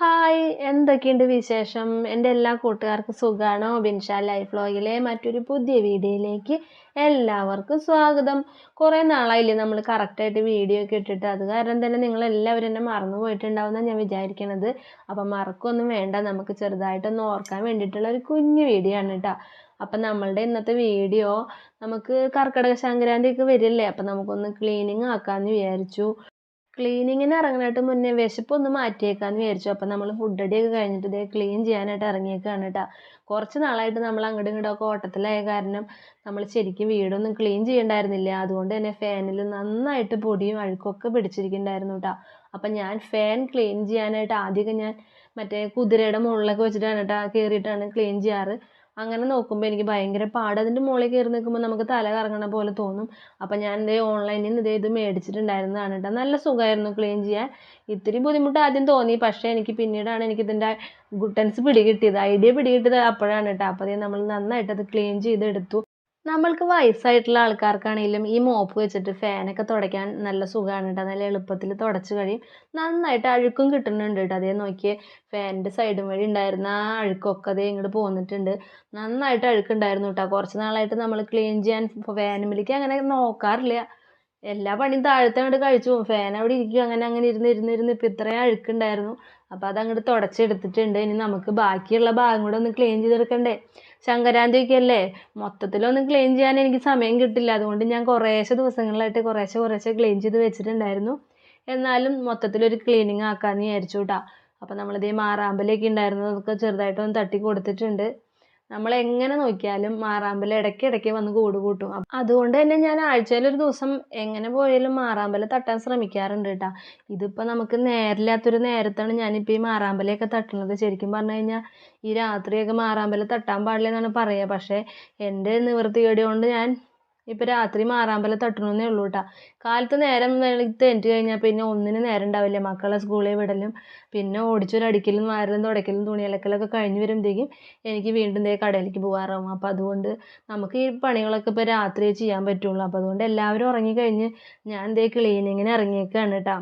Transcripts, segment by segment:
Hi എന്തൊക്കെയുണ്ട് വിശേഷം? എന്റെ എല്ലാ കൂട്ടുകാർക്കും സുഖമാണോ ബിൻഷാ ലൈഫ് ലോഗിലെ മറ്റൊരു പുതിയ വീഡിയോയിലേക്ക് എല്ലാവർക്കും സ്വാഗതം. കുറേ നാളായില്ലേ നമ്മൾ കറക്റ്റായിട്ട് വീഡിയോ ഒക്കെ ഇട്ടിട്ട്. അത് കാരണം തന്നെ നിങ്ങൾ എല്ലാവരും എന്നെ മറന്നു പോയിട്ടുണ്ടാവുമെന്നാണ് ഞാൻ വിചാരിക്കണത്. അപ്പം മറക്കൊന്നും വേണ്ട. നമുക്ക് ചെറുതായിട്ടൊന്ന് ഓർക്കാൻ വേണ്ടിയിട്ടുള്ള ഒരു കുഞ്ഞു വീഡിയോ ആണ് കേട്ടോ അപ്പം നമ്മളുടെ ഇന്നത്തെ വീഡിയോ നമുക്ക് കർക്കിടക സംക്രാന്തി ഒക്കെ വരില്ലേ? അപ്പം നമുക്കൊന്ന് ക്ലീനിങ് ആക്കാമെന്ന് വിചാരിച്ചു. ക്ലീനിങ്ങിന് ഇറങ്ങാനായിട്ട് മുന്നേ വിശപ്പ് ഒന്ന് മാറ്റിയേക്കാന്ന് വിചാരിച്ചു. അപ്പം നമ്മൾ ഫുഡ് അടിയൊക്കെ കഴിഞ്ഞിട്ട് ഇതേ ക്ലീൻ ചെയ്യാനായിട്ട് ഇറങ്ങിയേക്കാണ് കേട്ടോ കുറച്ച് നാളായിട്ട് നമ്മൾ അങ്ങോട്ടും ഇങ്ങോട്ടും ഒക്കെ ഓട്ടത്തിലായ കാരണം നമ്മൾ ശരിക്കും വീടൊന്നും ക്ലീൻ ചെയ്യണ്ടായിരുന്നില്ല. അതുകൊണ്ട് തന്നെ ഫാനിൽ നന്നായിട്ട് പൊടിയും അഴുക്കൊക്കെ പിടിച്ചിരിക്കുന്നുണ്ടായിരുന്നു കേട്ടോ അപ്പം ഞാൻ ഫാൻ ക്ലീൻ ചെയ്യാനായിട്ട് ആദ്യമൊക്കെ ഞാൻ മറ്റേ കുതിരയുടെ മുകളിലൊക്കെ വെച്ചിട്ടാണ് കേട്ടോ കയറിയിട്ടാണ് ക്ലീൻ ചെയ്യാറ്. അങ്ങനെ നോക്കുമ്പോൾ എനിക്ക് ഭയങ്കര പാട്. അതിന്റെ മുകളിൽ കയറി നിൽക്കുമ്പോൾ നമുക്ക് തല കറങ്ങണ പോലെ തോന്നും. അപ്പം ഞാൻ ഇതേ ഓൺലൈനിൽ നിന്ന് ഇതേ ഇത് മേടിച്ചിട്ടുണ്ടായിരുന്നതാണ് കേട്ടോ നല്ല സുഖമായിരുന്നു ക്ലീൻ ചെയ്യാൻ. ഇത്തിരി ബുദ്ധിമുട്ട് ആദ്യം തോന്നി. പക്ഷേ എനിക്ക് പിന്നീടാണ് എനിക്ക് ഇതിന്റെ ഗുട്ടൻസ് പിടികിട്ടിയത്. ഐഡിയ പിടികിട്ടിയത് അപ്പോഴാണ് കേട്ടോ അപ്പോൾ നമ്മൾ നന്നായിട്ട് അത് ക്ലീൻ ചെയ്തെടുത്തു. നമ്മൾക്ക് വയസ്സായിട്ടുള്ള ആൾക്കാർക്കാണെങ്കിലും ഈ മോപ്പ് വെച്ചിട്ട് ഫാനൊക്കെ തുടയ്ക്കാൻ നല്ല സുഖമാണ് കേട്ടോ. നല്ല എളുപ്പത്തിൽ തുടച്ച് കഴിയും. നന്നായിട്ട് അഴുക്കും കിട്ടുന്നുണ്ട് കേട്ടോ. അതേ നോക്കിയേ ഫാനിന്റെ സൈഡും വഴി ഉണ്ടായിരുന്ന ആ അഴുക്കൊക്കെ അതേ ഇങ്ങോട്ട് പോന്നിട്ടുണ്ട്. നന്നായിട്ട് അഴുക്കുണ്ടായിരുന്നു കേട്ടോ. കുറച്ച് നാളായിട്ട് നമ്മൾ ക്ലീൻ ചെയ്യാൻ ഫാനുമിലേക്ക് അങ്ങനെ നോക്കാറില്ല. എല്ലാ പണിയും താഴത്തെ അങ്ങോട്ട് കഴിച്ചു. പോകും ഫാൻ അവിടെ ഇരിക്കും. അങ്ങനെ അങ്ങനെ ഇരുന്ന് ഇരുന്ന് ഇരുന്ന് ഇപ്പം ഇത്രയും അഴുക്കുണ്ടായിരുന്നു. അപ്പോൾ അതങ്ങോട്ട് തുടച്ചെടുത്തിട്ടുണ്ട്. ഇനി നമുക്ക് ബാക്കിയുള്ള ഭാഗം കൂടെ ഒന്ന് ക്ലീൻ ചെയ്തെടുക്കണ്ടേ? സംക്രാന്തിയൊക്കെ അല്ലേ മൊത്തത്തിലൊന്നും ക്ലീൻ ചെയ്യാൻ എനിക്ക് സമയം കിട്ടില്ല. അതുകൊണ്ട് ഞാൻ കുറേശ്ശെ ദിവസങ്ങളിലായിട്ട് കുറേശ്ശെ കുറേശ്ശെ ക്ലീൻ ചെയ്ത് വെച്ചിട്ടുണ്ടായിരുന്നു. എന്നാലും മൊത്തത്തിലൊരു ക്ലീനിങ് ആക്കാമെന്ന് വിചാരിച്ചു കേട്ടോ അപ്പോൾ നമ്മളിതേ മാറാമ്പലൊക്കെ ഉണ്ടായിരുന്നതൊക്കെ ചെറുതായിട്ടൊന്ന് തട്ടി കൊടുത്തിട്ടുണ്ട്. നമ്മൾ എങ്ങനെ നോക്കിയാലും മാറാമ്പൽ ഇടയ്ക്ക് ഇടയ്ക്ക് വന്ന് കൂട് കൂട്ടും. അതുകൊണ്ട് തന്നെ ഞാൻ ആഴ്ചയിൽ ഒരു ദിവസം എങ്ങനെ പോയാലും മാറാമ്പൽ തട്ടാൻ ശ്രമിക്കാറുണ്ട് കേട്ടോ ഇതിപ്പോൾ നമുക്ക് നേരില്ലാത്തൊരു നേരത്താണ് ഞാനിപ്പോൾ ഈ മാറാമ്പലയൊക്കെ തട്ടുന്നത്. ശരിക്കും പറഞ്ഞു കഴിഞ്ഞാൽ ഈ രാത്രിയൊക്കെ മാറാമ്പൽ തട്ടാൻ പാടില്ല എന്നാണ് പറയുക പക്ഷേ എന്റെ നിവൃത്തികേട് കൊണ്ട് ഞാൻ ഇപ്പോൾ രാത്രി മാറാമ്പല തട്ടണമെന്നേ ഉള്ളൂ കേട്ടോ കാലത്ത് നേരം വെളുത്ത് എണീറ്റ് കഴിഞ്ഞാൽ പിന്നെ ഒന്നിനും നേരം ഉണ്ടാവില്ല. മക്കളെ സ്കൂളിൽ വിടലും പിന്നെ ഓടിച്ചൊരടിക്കലും വാരലും തുടയ്ക്കലും തുണി അലക്കലൊക്കെ കഴിഞ്ഞ് വരുമ്പോഴത്തേക്കും എനിക്ക് വീണ്ടും ദേ കടയിലേക്ക് പോകാറാവും. അപ്പോൾ അതുകൊണ്ട് നമുക്ക് ഈ പണികളൊക്കെ ഇപ്പോൾ രാത്രിയേ ചെയ്യാൻ പറ്റുള്ളൂ. അപ്പോൾ അതുകൊണ്ട് എല്ലാവരും ഉറങ്ങിക്കഴിഞ്ഞ് ഞാൻ ദേ ക്ലീനിങ്ങിന് ഇറങ്ങിയേക്കാണ് കേട്ടോ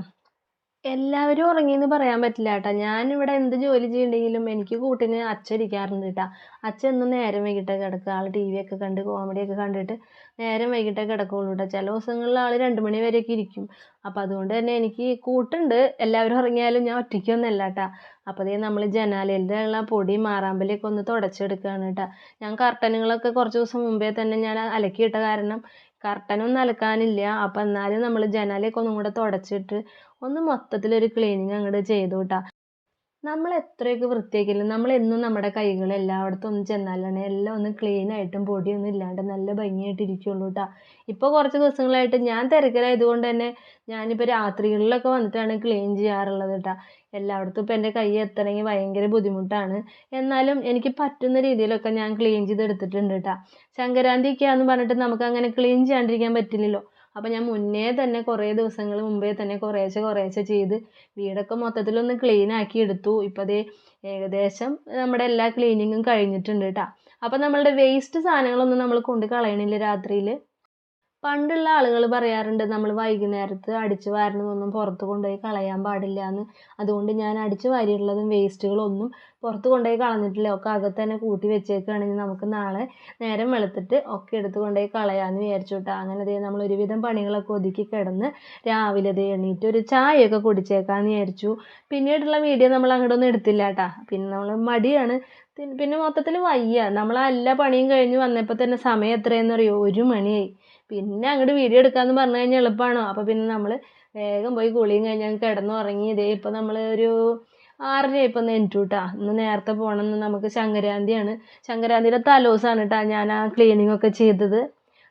എല്ലാവരും ഉറങ്ങിയെന്ന് പറയാൻ പറ്റില്ല കേട്ടോ. ഞാനിവിടെ എന്ത് ജോലി ചെയ്യണ്ടെങ്കിലും എനിക്ക് കൂട്ടിന് അച്ഛൻ ഇരിക്കാറുണ്ട് അച്ഛൻ എന്നും നേരം വൈകിട്ടേ കിടക്കുക ആൾ ടി വി ഒക്കെ കണ്ട് കോമഡിയൊക്കെ കണ്ടിട്ട് നേരം വൈകിട്ടേ കിടക്കുള്ളൂ കേട്ടോ. ചില ദിവസങ്ങളിൽ ആൾ രണ്ട് മണി വരെയൊക്കെ ഇരിക്കും. അപ്പോൾ അതുകൊണ്ട് തന്നെ എനിക്ക് കൂട്ടുണ്ട്. എല്ലാവരും ഉറങ്ങിയാലും ഞാൻ ഒറ്റയ്ക്കൊന്നുമല്ല കേട്ടോ. അപ്പോൾ അതേ നമ്മൾ ജനാലയിലെ ഉള്ള പൊടി മാറാമ്പലിയൊക്കെ ഒന്ന് തുടച്ചെടുക്കുകയാണ് കേട്ടോ. ഞാൻ കർട്ടനുകളൊക്കെ കുറച്ച് ദിവസം മുമ്പേ തന്നെ ഞാൻ അലക്കിയിട്ട കാരണം കർട്ടനൊന്നും അലക്കാനില്ല. അപ്പം എന്നാലും നമ്മൾ ജനാലയൊക്കെ ഒന്നും കൂടെ തുടച്ചിട്ട് ഒന്ന് മൊത്തത്തിലൊരു ക്ലീനിങ് അങ്ങോട്ട് ചെയ്തു കേട്ടോ നമ്മൾ എത്രയൊക്കെ വൃത്തിയാക്കിയാലും നമ്മൾ എന്നും നമ്മുടെ കൈകൾ എല്ലായിടത്തും ഒന്ന് ചെന്നാലാണ് എല്ലാം ഒന്ന് ക്ലീൻ ആയിട്ടും പൊടിയൊന്നും ഇല്ലാണ്ട് നല്ല ഭംഗിയായിട്ട് ഇരിക്കുള്ളൂ കേട്ടോ ഇപ്പോൾ കുറച്ച് ദിവസങ്ങളായിട്ട് ഞാൻ തിരക്കിലായതുകൊണ്ട് തന്നെ ഞാനിപ്പോൾ രാത്രികളിലൊക്കെ വന്നിട്ടാണ് ക്ലീൻ ചെയ്യാറുള്ളത് കേട്ടോ എല്ലായിടത്തും ഇപ്പോൾ എന്റെ കൈ എത്തണമെങ്കിൽ ഭയങ്കര ബുദ്ധിമുട്ടാണ്. എന്നാലും എനിക്ക് പറ്റുന്ന രീതിയിലൊക്കെ ഞാൻ ക്ലീൻ ചെയ്തെടുത്തിട്ടുണ്ട് കേട്ടോ സംക്രാന്തിയൊക്കെയാന്ന് പറഞ്ഞിട്ട് നമുക്ക് അങ്ങനെ ക്ലീൻ ചെയ്യാണ്ടിരിക്കാൻ പറ്റില്ലല്ലോ. അപ്പോൾ ഞാൻ മുന്നേ തന്നെ കുറേ ദിവസങ്ങൾ മുമ്പേ തന്നെ കുറേശ്ശെ കുറേശ്ശെ ചെയ്ത് വീടൊക്കെ മൊത്തത്തിലൊന്ന് ക്ലീൻ ആക്കി എടുത്തു. ഇപ്പോൾ ദേ ഏകദേശം നമ്മുടെ എല്ലാ ക്ലീനിങ്ങും കഴിഞ്ഞിട്ടുണ്ട് കേട്ടോ അപ്പോൾ നമ്മളുടെ വേസ്റ്റ് സാധനങ്ങളൊന്നും നമ്മൾ കൊണ്ട് കളയണില്ല രാത്രിയിൽ പണ്ടുള്ള ആളുകൾ പറയാറുണ്ട് നമ്മൾ വൈകുന്നേരത്ത് അടിച്ചു വാരുന്നതൊന്നും പുറത്ത് കൊണ്ടുപോയി കളയാൻ പാടില്ല എന്ന്. അതുകൊണ്ട് ഞാൻ അടിച്ചു വാരിയിട്ടുള്ളതും വേസ്റ്റുകളൊന്നും പുറത്ത് കൊണ്ടുപോയി കളഞ്ഞിട്ടില്ല. ഒക്കെ അകത്ത് തന്നെ കൂട്ടി വെച്ചേക്കുകയാണെങ്കിൽ നമുക്ക് നാളെ നേരം വെളുത്തിട്ട് ഒക്കെ എടുത്ത് കൊണ്ടുപോയി കളയാമെന്ന് വിചാരിച്ചു കേട്ടോ. അങ്ങനെ ദേ നമ്മൾ ഒരുവിധം പണികളൊക്കെ ഒതുക്കി കിടന്ന് രാവിലെ ദേ എണീറ്റ് ഒരു ചായയൊക്കെ കുടിച്ചേക്കാമെന്ന് വിചാരിച്ചു. പിന്നീടുള്ള വീഡിയോ നമ്മൾ അങ്ങോട്ടൊന്നും എടുത്തില്ല കേട്ടോ. പിന്നെ നമ്മൾ മടിയാണ്. പിന്നെ മൊത്തത്തിൽ വയ്യ. നമ്മൾ എല്ലാ പണിയും കഴിഞ്ഞ് വന്നപ്പോൾ തന്നെ സമയം എത്രയെന്നറിയോ? ഒരു മണിയായി. പിന്നെ അങ്ങോട്ട് വീഡിയോ എടുക്കാമെന്ന് പറഞ്ഞു കഴിഞ്ഞാൽ എളുപ്പമാണോ അപ്പോൾ പിന്നെ നമ്മൾ വേഗം പോയി കുളിയും കഴിഞ്ഞ് അങ്ങ് കിടന്നുറങ്ങി. ഇതേ ഇപ്പോൾ നമ്മൾ ഒരു ആറര ഇപ്പൊ കേട്ടോ ഇന്ന് നേരത്തെ പോകണം നമുക്ക് ശങ്കരാന്തിയാണ് ശങ്കരാന്തിയുടെ തലോസാണ് കേട്ടോ ഞാൻ ആ ക്ലീനിങ് ഒക്കെ ചെയ്തത്.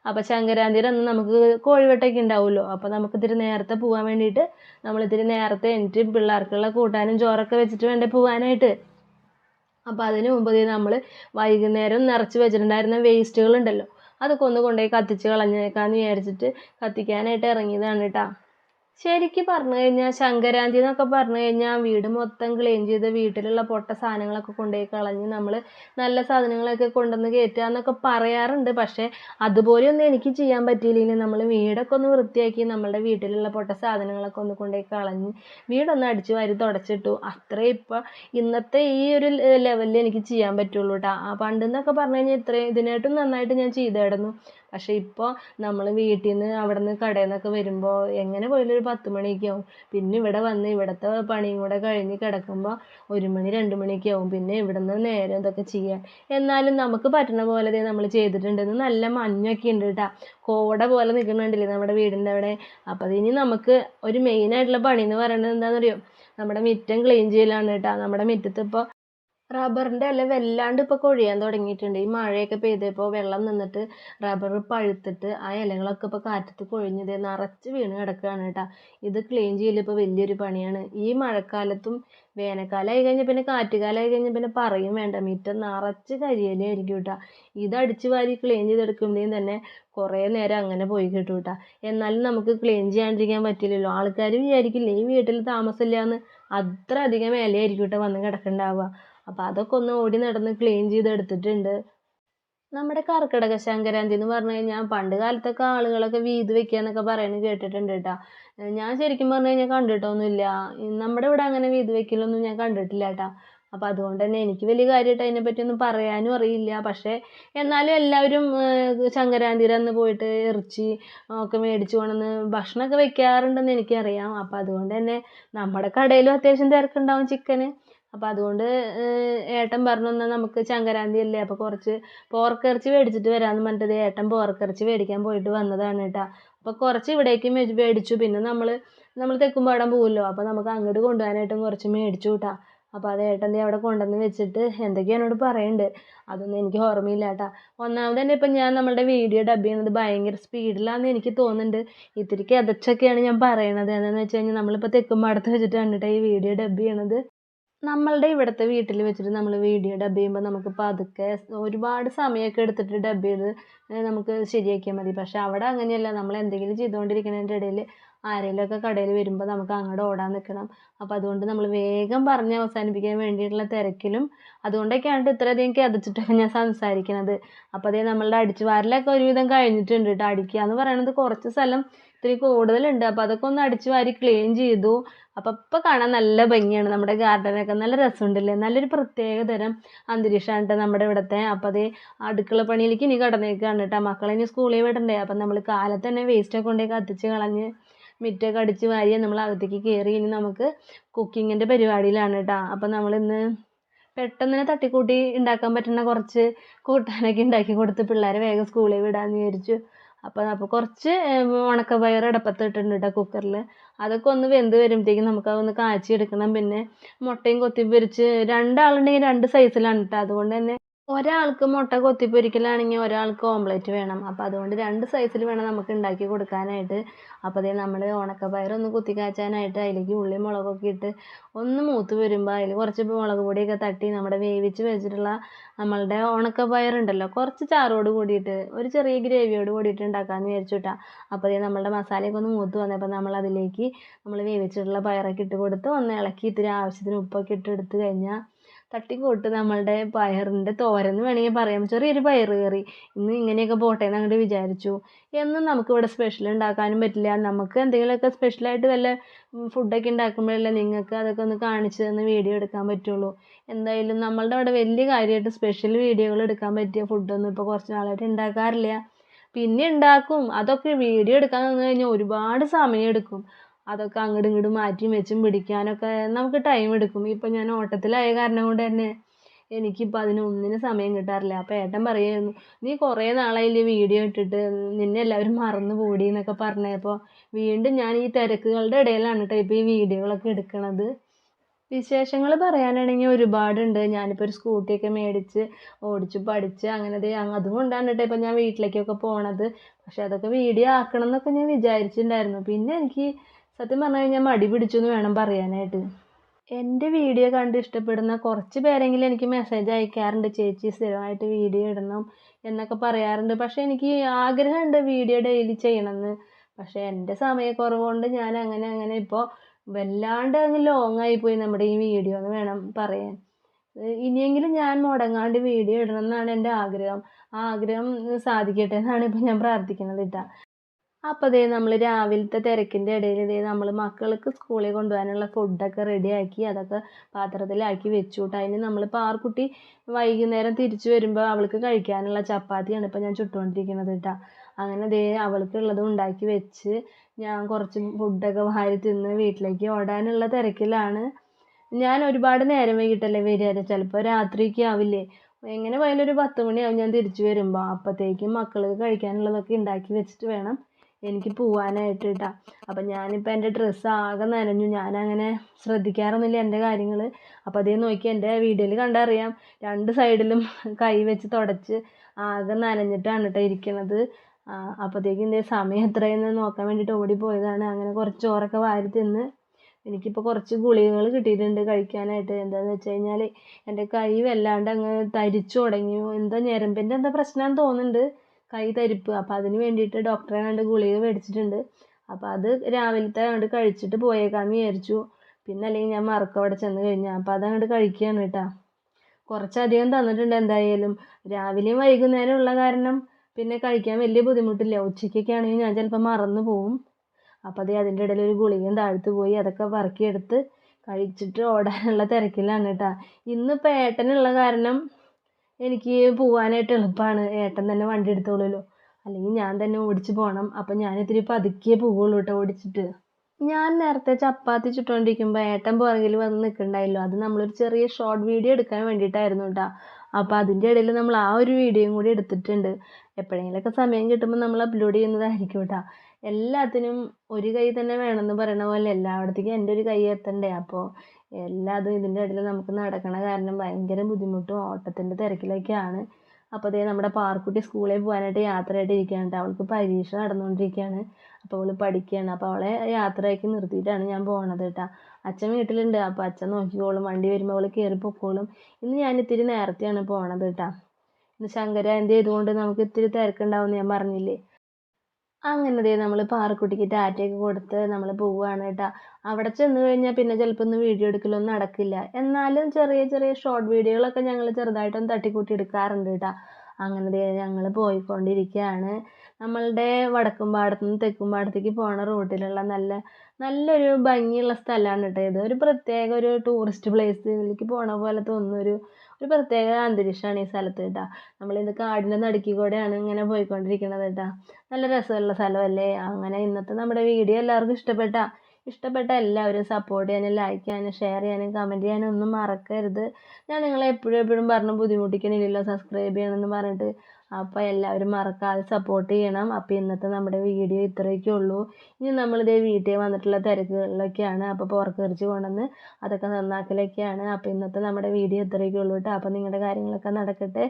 അപ്പോൾ ശങ്കരാന്തിയുടെ അന്ന് നമുക്ക് കോഴിവെട്ടൊക്കെ ഉണ്ടാവുമല്ലോ. അപ്പോൾ നമുക്ക് ഇത്തിരി നേരത്തെ പോകാൻ വേണ്ടിയിട്ട് നമ്മൾ ഇത്തിരി നേരത്തെ എണീറ്റ് പിള്ളേർക്കുള്ള കൂട്ടാനും ചോറൊക്കെ വെച്ചിട്ട് വേണ്ടേ പോകാനായിട്ട് അപ്പോൾ അതിന് മുമ്പ് നമ്മൾ വൈകുന്നേരം നിറച്ച് വെച്ചിട്ടുണ്ടായിരുന്ന വേസ്റ്റുകൾ ഉണ്ടല്ലോ. അതൊക്കെ ഒന്ന് കൊണ്ടുപോയി കത്തിച്ച് കളഞ്ഞേക്കാന്ന് വിചാരിച്ചിട്ട് കത്തിക്കാനായിട്ട് ഇറങ്ങിയതാണ് കേട്ടോ. ശരിക്ക് പറഞ്ഞു കഴിഞ്ഞാൽ ശങ്കരാന്തി എന്നൊക്കെ പറഞ്ഞു കഴിഞ്ഞാൽ വീട് മൊത്തം ക്ലീൻ ചെയ്ത് വീട്ടിലുള്ള പൊട്ട സാധനങ്ങളൊക്കെ കൊണ്ടുപോയി കളഞ്ഞ് നമ്മൾ നല്ല സാധനങ്ങളൊക്കെ കൊണ്ടുവന്ന് കയറ്റുക എന്നൊക്കെ പറയാറുണ്ട്. പക്ഷേ അതുപോലെയൊന്നും എനിക്ക് ചെയ്യാൻ പറ്റിയില്ലെങ്കിൽ നമ്മൾ വീടൊക്കെ ഒന്ന് വൃത്തിയാക്കി നമ്മളുടെ വീട്ടിലുള്ള പൊട്ട സാധനങ്ങളൊക്കെ ഒന്ന് കൊണ്ടുപോയി കളഞ്ഞ് വീടൊന്ന് അടിച്ച് വാരി തുടച്ചിട്ടു. അത്രേ ഇപ്പം ഇന്നത്തെ ഈ ഒരു ലെവലിൽ എനിക്ക് ചെയ്യാൻ പറ്റുള്ളൂ കേട്ടോ പണ്ടെന്നൊക്കെ പറഞ്ഞു കഴിഞ്ഞാൽ ഇത്രയും ഇതിനായിട്ടും നന്നായിട്ട് ഞാൻ ചെയ്തായിരുന്നു. പക്ഷേ ഇപ്പോൾ നമ്മൾ വീട്ടിൽ നിന്ന് അവിടെ നിന്ന് കടയിൽ നിന്നൊക്കെ വരുമ്പോൾ എങ്ങനെ പോയാലും ഒരു പത്ത് മണിയൊക്കെ ആവും പിന്നെ ഇവിടെ വന്ന് ഇവിടുത്തെ പണിയും കൂടെ കഴിഞ്ഞ് കിടക്കുമ്പോൾ ഒരു മണി രണ്ട് മണിയൊക്കെ ആവും. പിന്നെ ഇവിടുന്ന് നേരെ ഇതൊക്കെ ചെയ്യാൻ. എന്നാലും നമുക്ക് പറ്റണ പോലെ ദേ നമ്മൾ ചെയ്തിട്ടുണ്ട്. നല്ല മഞ്ഞൊക്കെ ഉണ്ട് കേട്ടോ കോട പോലെ നിൽക്കുന്നുണ്ടല്ലേ നമ്മുടെ വീടിന്റെ അവിടെ. അപ്പോൾ ഇനി നമുക്ക് ഒരു മെയിൻ ആയിട്ടുള്ള പണി എന്ന് പറയുന്നത് എന്താണെന്നറിയോ നമ്മുടെ മുറ്റം ക്ലീൻ ചെയ്യലാണ് കേട്ടോ നമ്മുടെ മുറ്റത്ത് ഇപ്പോൾ റബ്ബറിന്റെ ഇല വല്ലാണ്ട് ഇപ്പോൾ കൊഴിയാൻ തുടങ്ങിയിട്ടുണ്ട്. ഈ മഴയൊക്കെ പെയ്തപ്പോൾ വെള്ളം നിന്നിട്ട് റബ്ബർ പഴുത്തിട്ട് ആ ഇലകളൊക്കെ ഇപ്പോൾ കാറ്റത്ത് കൊഴിഞ്ഞത് നിറച്ച് വീണ് കിടക്കുകയാണ് കേട്ടോ. ഇത് ക്ലീൻ ചെയ്യൽ ഇപ്പോൾ വലിയൊരു പണിയാണ്. ഈ മഴക്കാലത്തും വേനൽക്കാലമായി കഴിഞ്ഞ പിന്നെ കാറ്റുകാലമായി കഴിഞ്ഞാൽ പിന്നെ പറയും വേണ്ട മുറ്റം നിറച്ച് കരിയലായിരിക്കും കേട്ടോ. ഇത് അടിച്ച് വാരി ക്ലീൻ ചെയ്തെടുക്കുമ്പോഴേ തന്നെ കുറേ നേരം അങ്ങനെ പോയി കിട്ടും കേട്ടോ. എന്നാലും നമുക്ക് ക്ലീൻ ചെയ്യാണ്ടിരിക്കാൻ പറ്റില്ലല്ലോ. ആൾക്കാർ വിചാരിക്കില്ലേ ഈ വീട്ടിൽ താമസമില്ല എന്ന് അത്ര അധികം ഇലയായിരിക്കും കേട്ടോ വന്ന് കിടക്കുന്നുണ്ടാവുക അപ്പോൾ അതൊക്കെ ഒന്ന് ഓടി നടന്ന് ക്ലീൻ ചെയ്തെടുത്തിട്ടുണ്ട്. നമ്മുടെ കർക്കിടക സംക്രാന്തി എന്ന് പറഞ്ഞു കഴിഞ്ഞാൽ പണ്ട് കാലത്തൊക്കെ ആളുകളൊക്കെ വീത് വെക്കുക എന്നൊക്കെ പറയുന്നത് കേട്ടിട്ടുണ്ട് കേട്ടോ. ഞാൻ ശരിക്കും പറഞ്ഞു കഴിഞ്ഞാൽ കണ്ടിട്ടൊന്നുമില്ല. നമ്മുടെ ഇവിടെ അങ്ങനെ വീത് വെക്കലൊന്നും ഞാൻ കണ്ടിട്ടില്ല കേട്ടോ. അപ്പോൾ അതുകൊണ്ട് തന്നെ എനിക്ക് വലിയ കാര്യമായിട്ട് അതിനെപ്പറ്റി ഒന്നും പറയാനും അറിയില്ല. പക്ഷേ എന്നാലും എല്ലാവരും സംക്രാന്തിയുടെ അന്ന് പോയിട്ട് ഇറച്ചി ഒക്കെ മേടിച്ച് കൊണ്ടുവന്ന് ഭക്ഷണമൊക്കെ വെക്കാറുണ്ടെന്ന് എനിക്കറിയാം. അപ്പോൾ അതുകൊണ്ട് തന്നെ നമ്മുടെ കടയിലും അത്യാവശ്യം തിരക്കുണ്ടാവും ചിക്കന്. അപ്പോൾ അതുകൊണ്ട് ഏട്ടൻ പറഞ്ഞു എന്നാൽ നമുക്ക് സംക്രാന്തി അല്ലേ? അപ്പോൾ കുറച്ച് പോർക്കിറച്ചി മേടിച്ചിട്ട് വരാമെന്ന് പറഞ്ഞിട്ട് ദേ ഏട്ടൻ പോർക്കിറച്ചി മേടിക്കാൻ പോയിട്ട് വന്നതാണ് കേട്ടോ. അപ്പോൾ കുറച്ച് ഇവിടേക്ക് മേടിച്ചു. പിന്നെ നമ്മൾ നമ്മൾ തെക്കുംപാടം പോകുമല്ലോ അപ്പോൾ നമുക്ക് അങ്ങോട്ട് കൊണ്ടുപോകാനായിട്ടും കുറച്ച് മേടിച്ചു കേട്ടോ അപ്പോൾ അത് ഏട്ടൻ ദേ അവിടെ കൊണ്ടുവന്ന് വെച്ചിട്ട് എന്തൊക്കെയോ എന്നോട് പറയുന്നുണ്ട് അതൊന്നും എനിക്ക് ഓർമ്മയില്ല കേട്ടോ ഒന്നാമത് തന്നെ ഇപ്പം ഞാൻ നമ്മളുടെ വീഡിയോ ഡബ് ചെയ്യുന്നത് ഭയങ്കര സ്പീഡിലാണെന്ന് എനിക്ക് തോന്നുന്നുണ്ട്. ഇത്തിരി കിതച്ചൊക്കെയാണ് ഞാൻ പറയണത്. എന്താണെന്ന് വെച്ച് കഴിഞ്ഞാൽ നമ്മളിപ്പോൾ തെക്കുംപാടത്ത് വെച്ചിട്ടാണ് കേട്ടോ ഈ വീഡിയോ ഡബ് ചെയ്യണത്. നമ്മളുടെ ഇവിടുത്തെ വീട്ടിൽ വെച്ചിട്ട് നമ്മൾ വീഡിയോ ഡബ് ചെയ്യുമ്പോൾ നമുക്ക് പതുക്കെ ഒരുപാട് സമയമൊക്കെ എടുത്തിട്ട് ഡബ് ചെയ്ത് നമുക്ക് ശരിയാക്കിയാൽ മതി. പക്ഷേ അവിടെ അങ്ങനെയല്ല. നമ്മൾ എന്തെങ്കിലും ചെയ്തുകൊണ്ടിരിക്കുന്നതിന്റെ ഇടയിൽ ആരെങ്കിലുമൊക്കെ കടയിൽ വരുമ്പോൾ നമുക്ക് അങ്ങോട്ട് ഓടാൻ നിൽക്കണം അപ്പോൾ അതുകൊണ്ട് നമ്മൾ വേഗം പറഞ്ഞ് അവസാനിപ്പിക്കാൻ വേണ്ടിയിട്ടുള്ള തിരക്കിലും അതുകൊണ്ടൊക്കെയാണ് ഇത്രയധികം കിതച്ചിട്ടൊക്കെ ഞാൻ സംസാരിക്കുന്നത് അപ്പോൾ അതേ നമ്മളുടെ അടിച്ചു വാരലൊക്കെ ഒരുവിധം കഴിഞ്ഞിട്ടുണ്ട് കേട്ടോ അടിക്കുക എന്ന് പറയുന്നത് കുറച്ച് സ്ഥലം ഇത്തിരി കൂടുതലുണ്ട്. അപ്പോൾ അതൊക്കെ ഒന്ന് അടിച്ചു വാരി ക്ലീൻ ചെയ്തു. അപ്പോൾ ഇപ്പോൾ കാണാൻ നല്ല ഭംഗിയാണ് നമ്മുടെ ഗാർഡനൊക്കെ നല്ല രസമുണ്ടല്ലേ? നല്ലൊരു പ്രത്യേക തരം അന്തരീക്ഷമാണ് കേട്ടോ നമ്മുടെ ഇവിടുത്തെ. അപ്പോൾ അത് അടുക്കള പണിയിലേക്ക് ഇനി കടന്നേക്കാണ് കേട്ടോ. മക്കളെ ഇനി സ്കൂളിൽ വിടണ്ടേ? അപ്പം നമ്മൾ കാലത്ത് തന്നെ വേസ്റ്റൊക്കെ കൊണ്ടുപോയി കത്തിച്ച് കളഞ്ഞ് മിറ്റൊക്കെ അടിച്ച് വാരി നമ്മൾ അകത്തേക്ക് കയറി ഇനി നമുക്ക് കുക്കിങ്ങിന്റെ പരിപാടിയിലാണ് കേട്ടോ. അപ്പം നമ്മളിന്ന് പെട്ടെന്ന് തന്നെ തട്ടിക്കൂട്ടി ഉണ്ടാക്കാൻ പറ്റുന്ന കുറച്ച് കൂട്ടാനൊക്കെ ഉണ്ടാക്കി കൊടുത്ത് പിള്ളേരെ വേഗം സ്കൂളിൽ വിടാമെന്ന് വിചാരിച്ചു. അപ്പോൾ അപ്പോൾ കുറച്ച് ഉണക്കപ്പയർ അടുപ്പത്ത് ഇട്ടിട്ടുണ്ട് കേട്ടോ കുക്കറിൽ അതൊക്കെ ഒന്ന് വെന്ത് വരുമ്പോഴത്തേക്കും നമുക്ക് അതൊന്ന് കാച്ചി എടുക്കണം പിന്നെ മുട്ടയും കൊത്തി പൊരിച്ച് രണ്ടാളുണ്ടെങ്കിൽ രണ്ട് സൈസിലാണ് കേട്ടോ അതുകൊണ്ട് തന്നെ ഒരാൾക്ക് മുട്ട കൊത്തി പൊരിക്കലാണെങ്കിൽ ഒരാൾക്ക് ഓംലെറ്റ് വേണം. അപ്പോൾ അതുകൊണ്ട് രണ്ട് സൈസിൽ വേണം നമുക്ക് ഉണ്ടാക്കി കൊടുക്കാനായിട്ട്. അപ്പോൾ അതേ നമ്മൾ ഉണക്കപ്പയറൊന്ന് കുത്തി കാച്ചാനായിട്ട് അതിലേക്ക് ഉള്ളി മുളകൊക്കെ ഇട്ട് ഒന്ന് മൂത്ത് വരുമ്പോൾ അതിൽ കുറച്ച് മുളക് പൊടിയൊക്കെ തട്ടി നമ്മുടെ വേവിച്ച് വെച്ചിട്ടുള്ള നമ്മളുടെ ഉണക്കപ്പയറുണ്ടല്ലോ കുറച്ച് ചാറോട് കൂടിയിട്ട് ഒരു ചെറിയ ഗ്രേവിയോട് കൂടിയിട്ട് ഉണ്ടാക്കാമെന്ന് വിചാരിച്ചു കേട്ടോ അപ്പോൾ അതേ നമ്മളുടെ മസാലയൊക്കെ ഒന്ന് മൂത്ത് വന്നപ്പോൾ നമ്മൾ അതിലേക്ക് നമ്മൾ വേവിച്ചിട്ടുള്ള പയറൊക്കെ ഇട്ട് കൊടുത്ത് ഒന്ന് ഇളക്കി ഇത്തിരി ആവശ്യത്തിന് ഉപ്പൊക്കെ ഇട്ട് എടുത്ത് കഴിഞ്ഞാൽ തട്ടിക്കൂട്ട് നമ്മളുടെ പയറിന്റെ തോരൻ എന്ന് വേണമെങ്കിൽ പറയാം. ചെറിയൊരു പയറ് കറി ഇന്ന് ഇങ്ങനെയൊക്കെ പോട്ടെ എന്ന് അങ്ങോട്ട് വിചാരിച്ചു. എന്നും നമുക്കിവിടെ സ്പെഷ്യൽ ഉണ്ടാക്കാനും പറ്റില്ല. നമുക്ക് എന്തെങ്കിലുമൊക്കെ സ്പെഷ്യലായിട്ട് വല്ല ഫുഡൊക്കെ ഉണ്ടാക്കുമ്പോഴല്ലേ നിങ്ങൾക്ക് അതൊക്കെ ഒന്ന് കാണിച്ച് തന്ന് വീഡിയോ എടുക്കാൻ പറ്റുള്ളൂ. എന്തായാലും നമ്മളുടെ അവിടെ വലിയ കാര്യമായിട്ട് സ്പെഷ്യൽ വീഡിയോകൾ എടുക്കാൻ പറ്റിയ ഫുഡൊന്നും ഇപ്പോൾ കുറച്ച് നാളായിട്ട് ഉണ്ടാക്കാറില്ല. പിന്നെ ഉണ്ടാക്കും. അതൊക്കെ വീഡിയോ എടുക്കാൻ നിന്ന് കഴിഞ്ഞാൽ ഒരുപാട് സമയം എടുക്കും. അതൊക്കെ അങ്ങോട്ടും ഇങ്ങോട്ടും മാറ്റിയും വെച്ചും പിടിക്കാനൊക്കെ നമുക്ക് ടൈം എടുക്കും. ഇപ്പം ഞാൻ ഓട്ടത്തിലായ കാരണം കൊണ്ട് തന്നെ എനിക്കിപ്പോൾ അതിനൊന്നിനും സമയം കിട്ടാറില്ല. അപ്പോൾ ഏട്ടൻ പറയുമായിരുന്നു നീ കുറേ നാളായില്ലേ വീഡിയോ ഇട്ടിട്ട്? നിന്നെ എല്ലാവരും മറന്നു പോടി എന്നൊക്കെ പറഞ്ഞപ്പോൾ വീണ്ടും ഞാൻ ഈ തിരക്കുകളുടെ ഇടയിലാണ് കേട്ടോ ഇപ്പോൾ ഈ വീഡിയോകളൊക്കെ എടുക്കണത്. വിശേഷങ്ങൾ പറയാനാണെങ്കിൽ ഒരുപാടുണ്ട്. ഞാനിപ്പോൾ ഒരു സ്കൂട്ടിയൊക്കെ മേടിച്ച് ഓടിച്ച് പഠിച്ച് അങ്ങനെ അതുകൊണ്ടാണ് കേട്ടോ ഇപ്പം ഞാൻ വീട്ടിലേക്കൊക്കെ പോണത്. പക്ഷെ അതൊക്കെ വീഡിയോ ആക്കണം എന്നൊക്കെ ഞാൻ വിചാരിച്ചിട്ടുണ്ടായിരുന്നു പിന്നെ എനിക്ക് സത്യം പറഞ്ഞു കഴിഞ്ഞാൽ മടി പിടിച്ചു എന്ന് വേണം പറയാനായിട്ട്. എന്റെ വീഡിയോ കണ്ട് ഇഷ്ടപ്പെടുന്ന കുറച്ച് പേരെങ്കിലും എനിക്ക് മെസ്സേജ് അയക്കാറുണ്ട്. ചേച്ചി സ്ഥിരമായിട്ട് വീഡിയോ ഇടണം എന്നൊക്കെ പറയാറുണ്ട്. പക്ഷേ എനിക്ക് ആഗ്രഹമുണ്ട് വീഡിയോ ഡെയിലി ചെയ്യണമെന്ന്. പക്ഷേ എന്റെ സമയക്കുറവ് കൊണ്ട് ഞാൻ അങ്ങനെ അങ്ങനെ ഇപ്പോൾ വല്ലാണ്ട് അങ്ങ് ലോങ് ആയിപ്പോയി നമ്മുടെ ഈ വീഡിയോ എന്ന് വേണം പറയാൻ. ഇനിയെങ്കിലും ഞാൻ മുടങ്ങാണ്ട് വീഡിയോ ഇടണം എന്നാണ് എന്റെ ആഗ്രഹം. ആ ആഗ്രഹം സാധിക്കട്ടെ എന്നാണ് ഇപ്പൊ ഞാൻ പ്രാർത്ഥിക്കുന്നത് കേട്ടോ. അപ്പോൾ ദേ നമ്മൾ രാവിലത്തെ തിരക്കിന്റെ ഇടയിൽ ദേ നമ്മൾ മക്കൾക്ക് സ്കൂളിൽ കൊണ്ടുപോകാനുള്ള ഫുഡൊക്കെ റെഡിയാക്കി അതൊക്കെ പാത്രത്തിലാക്കി വെച്ചു കേട്ടോ അതിന് നമ്മൾ പാർക്കുട്ടി വൈകുന്നേരം തിരിച്ചു വരുമ്പോൾ അവൾക്ക് കഴിക്കാനുള്ള ചപ്പാത്തിയാണ് ഇപ്പോൾ ഞാൻ ചുട്ടുകൊണ്ടിരിക്കുന്നത് കേട്ടോ അങ്ങനെ ദേ അവൾക്കുള്ളത് ഉണ്ടാക്കി വെച്ച് ഞാൻ കുറച്ച് ഫുഡൊക്കെ വാരി തിന്ന് വീട്ടിലേക്ക് ഓടാനുള്ള തിരക്കിലാണ്. ഞാൻ ഒരുപാട് നേരം വൈകിട്ടല്ലേ വരിക ചിലപ്പോൾ രാത്രിയൊക്കെ ആവില്ലേ? എങ്ങനെ പോയാലും ഒരു പത്ത് മണിയാവും ഞാൻ തിരിച്ചു വരുമ്പോൾ അപ്പോഴത്തേക്കും മക്കൾക്ക് കഴിക്കാനുള്ളതൊക്കെ ഉണ്ടാക്കി വെച്ചിട്ട് വേണം എനിക്ക് പോവാനായിട്ട് കേട്ടോ അപ്പം ഞാനിപ്പോൾ എന്റെ ഡ്രസ്സ് ആകെ നനഞ്ഞു. ഞാനങ്ങനെ ശ്രദ്ധിക്കാറൊന്നുമില്ല എന്റെ കാര്യങ്ങൾ അപ്പോൾ അതേ നോക്കി എന്റെ വീഡിയോയിൽ കണ്ടറിയാം. രണ്ട് സൈഡിലും കൈ വെച്ച് തുടച്ച് ആകെ നനഞ്ഞിട്ടാണ് കേട്ടോ ഇരിക്കണത്. അപ്പോഴത്തേക്കും എന്റെ സമയം എത്രയെന്ന് നോക്കാൻ വേണ്ടിയിട്ട് ഓടിപ്പോയതാണ് അങ്ങനെ കുറച്ച് ചോറൊക്കെ വാരി തിന്ന് എനിക്കിപ്പോൾ കുറച്ച് ഗുളികകൾ കിട്ടിയിട്ടുണ്ട് കഴിക്കാനായിട്ട്. എന്താണെന്ന് വെച്ച് കഴിഞ്ഞാൽ എന്റെ കൈ വല്ലാണ്ട് അങ്ങ് തരിച്ചു തുടങ്ങി. എന്താ ഞരമ്പിന്റെ എന്താ പ്രശ്നമാണെന്ന് തോന്നുന്നുണ്ട്. കൈ തരിപ്പ് അപ്പോൾ അതിന് വേണ്ടിയിട്ട് ഡോക്ടറെ കണ്ട് ഗുളിക മേടിച്ചിട്ടുണ്ട്. അപ്പോൾ അത് രാവിലത്തെ കണ്ട് കഴിച്ചിട്ട് പോയേക്കാമെന്ന് വിചാരിച്ചു. പിന്നെ അല്ലെങ്കിൽ ഞാൻ മറക്കും അവിടെ ചെന്ന് കഴിഞ്ഞാൽ അപ്പോൾ അതങ്ങോട്ട് കഴിക്കുകയാണ് കേട്ടോ. കുറച്ചധികം തന്നിട്ടുണ്ട് എന്തായാലും. രാവിലെയും വൈകുന്നേരം ഉള്ള കാരണം പിന്നെ കഴിക്കാൻ വലിയ ബുദ്ധിമുട്ടില്ല. ഉച്ചയ്ക്കൊക്കെ ആണെങ്കിൽ ഞാൻ ചിലപ്പോൾ മറന്നു പോവും. അപ്പോൾ അതേ അതിന്റെ ഇടയിൽ ഒരു ഗുളികയും താഴ്ത്തു പോയി. അതൊക്കെ പറക്കിയെടുത്ത് കഴിച്ചിട്ട് ഓടാനുള്ള തിരക്കിലാണ് കേട്ടോ. ഇന്നിപ്പോൾ ഏട്ടനുള്ള കാരണം എനിക്ക് പോവാനായിട്ട് എളുപ്പമാണ് ഏട്ടൻ തന്നെ വണ്ടി എടുത്തോളുമല്ലോ. അല്ലെങ്കിൽ ഞാൻ തന്നെ ഓടിച്ച് പോകണം അപ്പം ഞാൻ ഇത്തിരി പതുക്കെ പോവുള്ളൂ കേട്ടോ ഓടിച്ചിട്ട്. ഞാൻ നേരത്തെ ചപ്പാത്തി ചുട്ടുകൊണ്ടിരിക്കുമ്പോൾ ഏട്ടൻ പുറകിൽ വന്ന് നിൽക്കണ്ടായല്ലോ. അത് നമ്മളൊരു ചെറിയ ഷോർട്ട് വീഡിയോ എടുക്കാൻ വേണ്ടിയിട്ടായിരുന്നു കേട്ടോ അപ്പോൾ അതിന്റെ ഇടയിൽ നമ്മൾ ആ ഒരു വീഡിയോയും കൂടി എടുത്തിട്ടുണ്ട്. എപ്പോഴെങ്കിലുമൊക്കെ സമയം കിട്ടുമ്പോൾ നമ്മൾ അപ്ലോഡ് ചെയ്യുന്നതായിരിക്കും കേട്ടോ എല്ലാത്തിനും ഒരു കൈ തന്നെ വേണമെന്ന് പറയണ പോലെ എല്ലായിടത്തേക്കും എന്റെ ഒരു കൈ എത്തണ്ടേ? അപ്പോൾ എല്ലാതും ഇതിന്റെ ഇടയിൽ നമുക്ക് നടക്കണ കാരണം ഭയങ്കര ബുദ്ധിമുട്ടും ഓട്ടത്തിന്റെ തിരക്കിലൊക്കെയാണ്. അപ്പോൾ അതേ നമ്മുടെ പാർക്കുട്ടി സ്കൂളിൽ പോകാനായിട്ട് യാത്രയായിട്ട് ഇരിക്കുകയാണ് അവൾക്ക് പരീക്ഷ നടന്നുകൊണ്ടിരിക്കുകയാണ്. അപ്പോൾ അവൾ പഠിക്കുകയാണ്. അപ്പോൾ അവളെ യാത്രയാക്കി നിർത്തിയിട്ടാണ് ഞാൻ പോണത് കേട്ടോ. അച്ഛൻ വീട്ടിലുണ്ട്. അപ്പോൾ അച്ഛൻ നോക്കിക്കോളും. വണ്ടി വരുമ്പോൾ അവൾ കയറി പൊക്കോളും. ഇന്ന് ഞാൻ ഇത്തിരി നേരത്തെയാണ് പോണത് കേട്ടോ. ഇന്ന് ശങ്കരാന്തി ആയതുകൊണ്ട് നമുക്ക് ഇത്തിരി തിരക്കുണ്ടാവും ഞാൻ പറഞ്ഞില്ലേ? അങ്ങനെ ദേ നമ്മൾ പാറക്കുട്ടിക്ക് ടാറ്റയൊക്കെ കൊടുത്ത് നമ്മൾ പോവുകയാണ് കേട്ടോ. അവിടെ ചെന്ന് കഴിഞ്ഞാൽ പിന്നെ ചിലപ്പോൾ ഒന്നും വീഡിയോ എടുക്കലൊന്നും നടക്കില്ല. എന്നാലും ചെറിയ ചെറിയ ഷോർട്ട് വീഡിയോകളൊക്കെ ഞങ്ങൾ ചെറുതായിട്ടൊന്ന് തട്ടിക്കൂട്ടി എടുക്കാറുണ്ട് കേട്ടോ. അങ്ങനെ ദേ ഞങ്ങൾ പോയിക്കൊണ്ടിരിക്കുകയാണ് നമ്മളുടെ വടക്കുംപാടത്തു നിന്ന് തെക്കുംപാടത്തേക്ക് പോണ റൂട്ടിലുള്ള നല്ല നല്ലൊരു ഭംഗിയുള്ള സ്ഥലമാണ് കേട്ടോ ഇത്. ഒരു പ്രത്യേക ഒരു ടൂറിസ്റ്റ് പ്ലേസിലേക്ക് പോണ പോലെ തോന്നുന്നൊരു ഒരു പ്രത്യേക അന്തരീക്ഷമാണ് ഈ സ്ഥലത്ത് കേട്ടോ. നമ്മളിന്ന് കാടിന്റെ നടുക്കിൽ കൂടെയാണ് ഇങ്ങനെ പോയിക്കൊണ്ടിരിക്കുന്നത് കേട്ടോ. നല്ല രസമുള്ള സ്ഥലമല്ലേ? അങ്ങനെ ഇന്നത്തെ നമ്മുടെ വീഡിയോ എല്ലാവർക്കും ഇഷ്ടപ്പെട്ട. ഇഷ്ടപ്പെട്ട എല്ലാവരും സപ്പോർട്ട് ചെയ്യാനും ലൈക്ക് ചെയ്യാനും ഷെയർ ചെയ്യാനും കമന്റ് ചെയ്യാനും ഒന്നും മറക്കരുത്. ഞാൻ നിങ്ങളെ എപ്പോഴും എപ്പോഴും പറഞ്ഞ് ബുദ്ധിമുട്ടിക്കണില്ലല്ലോ. സബ്സ്ക്രൈബ് ചെയ്യണമെന്ന് പറഞ്ഞിട്ട് അപ്പോൾ എല്ലാവരും മറക്കാതെ സപ്പോർട്ട് ചെയ്യണം. അപ്പോൾ ഇന്നത്തെ നമ്മുടെ വീഡിയോ ഇത്രയൊക്കെ ഉള്ളൂ. ഇനി നമ്മളിതേ വീട്ടിൽ വന്നിട്ടുള്ള തിരക്കുകളിലൊക്കെയാണ് അപ്പോൾ പുറക്കിറച്ചി കൊണ്ടുവന്ന് അതൊക്കെ നന്നാക്കലൊക്കെയാണ്. അപ്പോൾ ഇന്നത്തെ നമ്മുടെ വീഡിയോ ഇത്രയൊക്കെ ഉള്ളൂ കേട്ടോ. അപ്പോൾ നിങ്ങളുടെ കാര്യങ്ങളൊക്കെ നടക്കട്ടെ.